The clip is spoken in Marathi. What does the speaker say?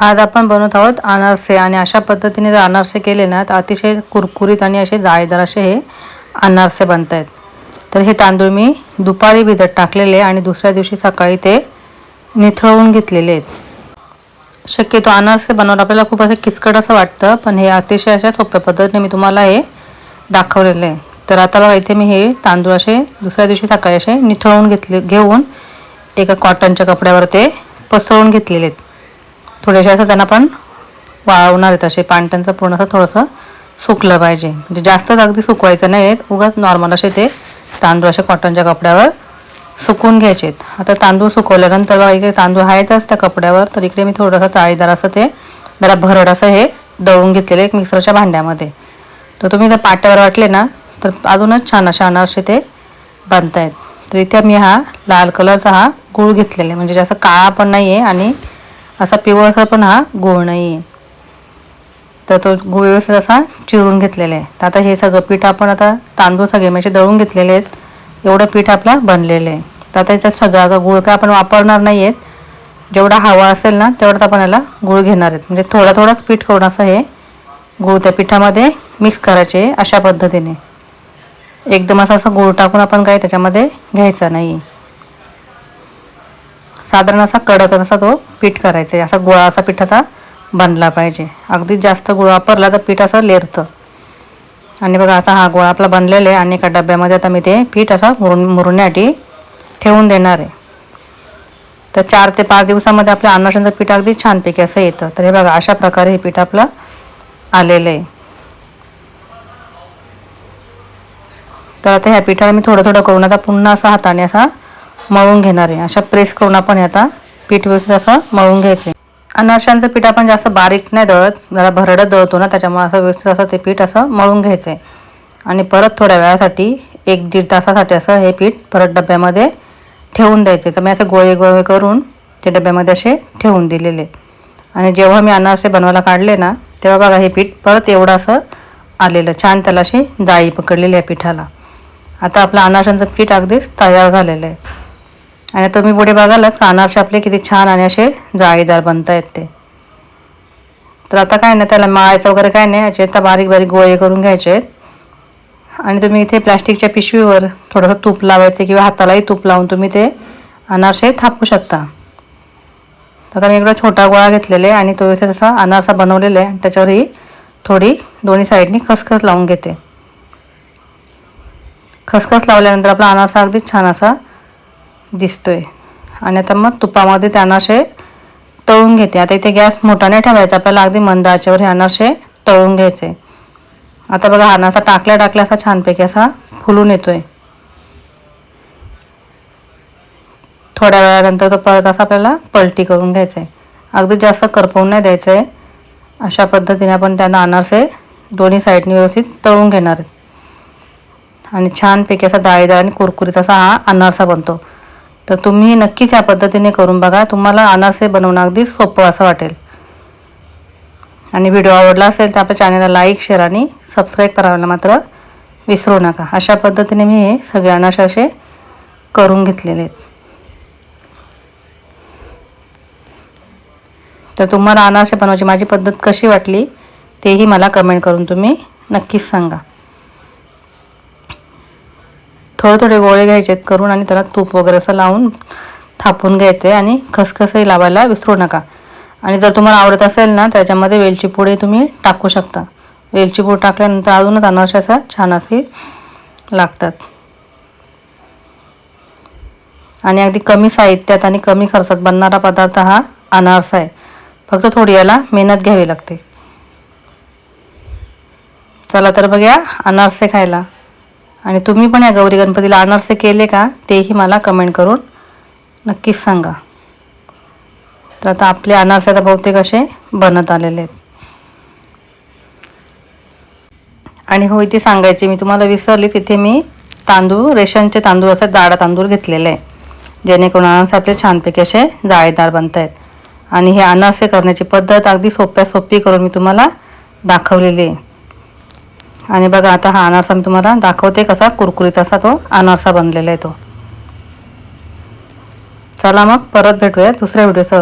आज आपण बनवत आहोत अनारसे आणि अशा पद्धतीने जर अनारसे केले ना तर अतिशय कुरकुरीत आणि असे जाळीदार असे हे अनारसे बनत आहेत तर हे तांदूळ मी दुपारी भिजत टाकलेले आणि दुसऱ्या दिवशी सकाळी ते निथळवून घेतलेले आहेत. शक्यतो अनारसे बनवणं आपल्याला खूप असं किचकट असं वाटतं पण हे अतिशय अशा सोप्या पद्धतीने मी तुम्हाला हे दाखवलेलं आहे. तर आता बघा इथे मी हे तांदूळ असे दुसऱ्या दिवशी सकाळी असे निथळवून घेतले घेऊन एका कॉटनच्या कपड्यावर ते पसरवून घेतलेले आहेत. थोडेसे असं त्यांना पण वाळवणार आहेत. असे पाणी त्यांचं पूर्ण असं थोडंसं सुकलं पाहिजे. म्हणजे जास्तच अगदी सुकवायचं नाही आहेत उगाच नॉर्मल असे ते तांदूळ असे कॉटनच्या कपड्यावर सुकून घ्यायचे आहेत आता तांदूळ सुकवल्यानंतर बघा इकडे तांदूळ आहेतच त्या कपड्यावर. तर इकडे मी थोडंसं ताळीदार असं ते जरा भरड असं हे दळून घेतलेलं एक मिक्सरच्या भांड्यामध्ये. तर तुम्ही जर पाट्यावर वाटले ना तर अजूनच छान अशा अनारसे ते बनतायत. तर इथे मी हा लाल कलरचा हा गूळ घेतलेला आहे. म्हणजे जास्त काळा पण नाही आहे आणि असा पिवळसर पण हा गूळ नाही आहे. तर तो गूळ व्यवस्थित असा चिरून घेतलेला आहे. तर आता हे सगळं पीठ आपण आता तांदूळ सगळे म्हणजे दळून घेतलेले आहेत. एवढं पीठ आपला बनलेलं आहे. तर आता याच्यात सगळं गुळ गूळ काय आपण वापरणार नाही आहेत. जेवढा हवा असेल ना तेवढंच आपण याला गूळ घेणार आहेत. म्हणजे थोडा थोडाच पीठ करून असं हे गूळ त्या पिठामध्ये मिक्स करायचे अशा पद्धतीने. एकदम असं असं गूळ टाकून आपण काय त्याच्यामध्ये घ्यायचा नाही. साधारण असा कडक असा तो पीठ करायचा आहे. असा गुळाचा पिठाचा बनला पाहिजे. अगदी जास्त गुळ वापरला तर पीठ असं लेरतं. आणि बघा आता हा गोळा आपला बनलेला आहे आणि एका डब्यामध्ये आता मी ते पीठ असा मुरून मुरण्यासाठी ठेवून देणार आहे. तर चार ते पाच दिवसामध्ये आपल्या अन्नाशांचं पीठ अगदी छानपैकी असं येतं. तर हे बघा अशा प्रकारे हे पीठ आपलं आलेलं आहे. तर आता ह्या पिठाला मी थोडं थोडं करून आता पुन्हा असा हाताने असा मळून घेणार आहे. अशा प्रेस करून आपण आता पीठ व्यवस्थित असं मळून घ्यायचं. अनारशांचं पीठ आपण जास्त बारीक नाही दळत जरा भरडत दळतो ना त्याच्यामुळे असं व्यवस्थित असं ते पीठ असं मळून घ्यायचं. आहे आणि परत थोड्या वेळासाठी एक दीड तासासाठी असं हे पीठ परत डब्यामध्ये ठेवून द्यायचे. तर मी असे गोळे गोळे करून ते डब्यामध्ये असे ठेवून दिलेले. आणि जेव्हा मी अनारसे बनवायला काढले ना तेव्हा बघा हे पीठ परत एवढं असं आलेलं. छान त्याला अशी जाळी पकडलेली आहे पिठाला. आता आपलं अनारशांचं पीठ अगदीच तयार झालेलं आहे. आणि तुम्ही पुढे बघालच का अनारसे आपले किती छान आणि असे जाळीदार बनत आहेत ते. तर आता काय नाही त्याला माळायचं वगैरे काय नाही याचे आता बारीक बारीक गोळे करून घ्यायचे आहेत. आणि तुम्ही इथे प्लॅस्टिकच्या पिशवीवर थोडंसं तूप लावायचं किंवा हातालाही तूप लावून तुम्ही ते अनारसे थापू शकता. तर मी इकडं छोटा गोळा घेतलेला आहे आणि तो तसा अनारसा बनवलेला आहे. आणि त्याच्यावरही थोडी दोन्ही साईडनी खसखस लावून घेते. खसखस लावल्यानंतर आपला अनारसा अगदी छान असा दिसतोय. आणि आता मग तुपामध्ये ते अनारसे तळून घेते. आता इथे गॅस मोठा नाही ठेवायचा. आपल्याला अगदी मंद आचेवर हे अनारसे तळून घ्यायचे. आता बघा हा अनारसा टाकल्या टाकल्या असा छानपैकी असा फुलून येतोय. थोड्या वेळानंतर तो परत असा आपल्याला पलटी करून घ्यायचा आहे अगदी जास्त करपवून नाही द्यायचं आहे अशा पद्धतीने आपण त्यांना अनारसे दोन्ही साईडनी व्यवस्थित तळून घेणार. आहेत आणि छानपैकी असा डाळीदार आणि कुरकुरीत असा हा अनारसा बनतो. तर तुम्ही नक्कीच या पद्धतीने करून बघा. तुम्हाला अनारसे बनवणं अगदी सोपं असं वाटेल. आणि व्हिडिओ आवडला असेल तर आपल्या चॅनलला लाईक शेअर आणि सबस्क्राईब करायला मात्र विसरू नका. अशा पद्धतीने मी हे सगळे अनारसे असे करून घेतलेले आहेत. तर तुम्हाला अनारसे बनवायची माझी पद्धत कशी वाटली तेही मला कमेंट करून तुम्ही नक्कीच सांगा. थोडे थोडे गोळे घ्यायचे आहेत करून आणि त्याला तूप वगैरे असं लावून थापून घ्यायचे आणि खसखसही लावायला विसरू नका. आणि जर तुम्हाला आवडत असेल ना त्याच्यामध्ये वेलची पूडही तुम्ही टाकू शकता. वेलची पूड टाकल्यानंतर अजूनच अनारसे छान असे लागतात. आणि अगदी कमी साहित्यात आणि कमी खर्चात बनणारा पदार्थ हा अनारसा आहे. फक्त थोडी याला मेहनत घ्यावी लागते. चला तर बघ्या अनारसे खायला. आणि तुम्ही पण या गौरी गणपतीला अनारसे केले का तेही मला कमेंट करून नक्कीच सांगा. तर आता आपले अनारसाचा बहुतेक असे बनत आलेले आहेत. आणि होय ते सांगायचे मी तुम्हाला विसरली तिथे मी तांदूळ रेशनचे तांदूळ असे जाडा तांदूळ घेतलेले आहे जेणेकरून अनारसे आपले छानपैकी असे जाळीदार बनत आहेत. आणि हे अनारसे करण्याची पद्धत अगदी सोप्या सोपी करून मी तुम्हाला दाखवलेली आहे. आणि बघा आता हा अनारसा मी तुम्हाला दाखवते कसा कुरकुरीत असा तो अनारसा बनलेला आहे तो. चला मग परत भेटूया दुसऱ्या व्हिडिओसह.